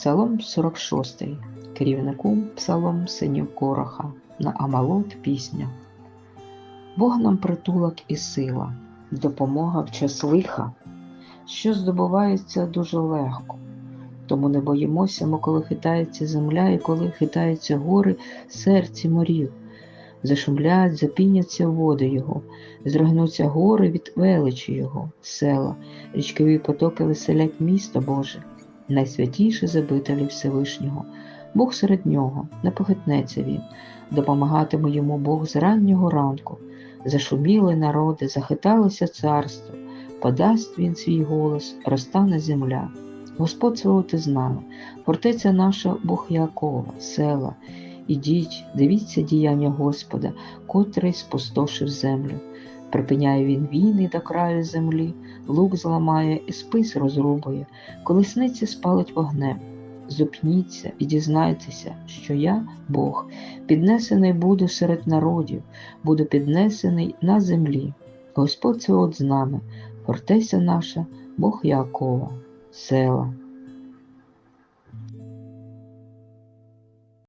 Псалом 46. Керівнику Псалом синів Короха. На Амалот пісня. Бог нам притулок і сила, допомога в час лиха, що здобувається дуже легко. Тому не боїмося ми, коли хитається земля і коли хитаються гори серці морів. Зашумлять, запіняться води його, зригнуться гори від величі його, села, річкові потоки веселять місто Боже, найсвятіше з обителі Всевишнього. Бог серед нього, не похитнеться він, допомагатиме йому Бог з раннього ранку. Зашуміли народи, захиталося царство, подасть він свій голос, розтане земля. Господь Савоти з нами, фортеця наша Бог Якова, села. Ідіть, дивіться діяння Господа, котрий спустошив землю. Припиняє він війни до краю землі, лук зламає і спис розрубує, колесниці спалить вогнем. Зупніться і дізнайтеся, що я, Бог, піднесений буду серед народів, буду піднесений на землі. Господь це от з нами, фортеця наша, Бог Якова, села.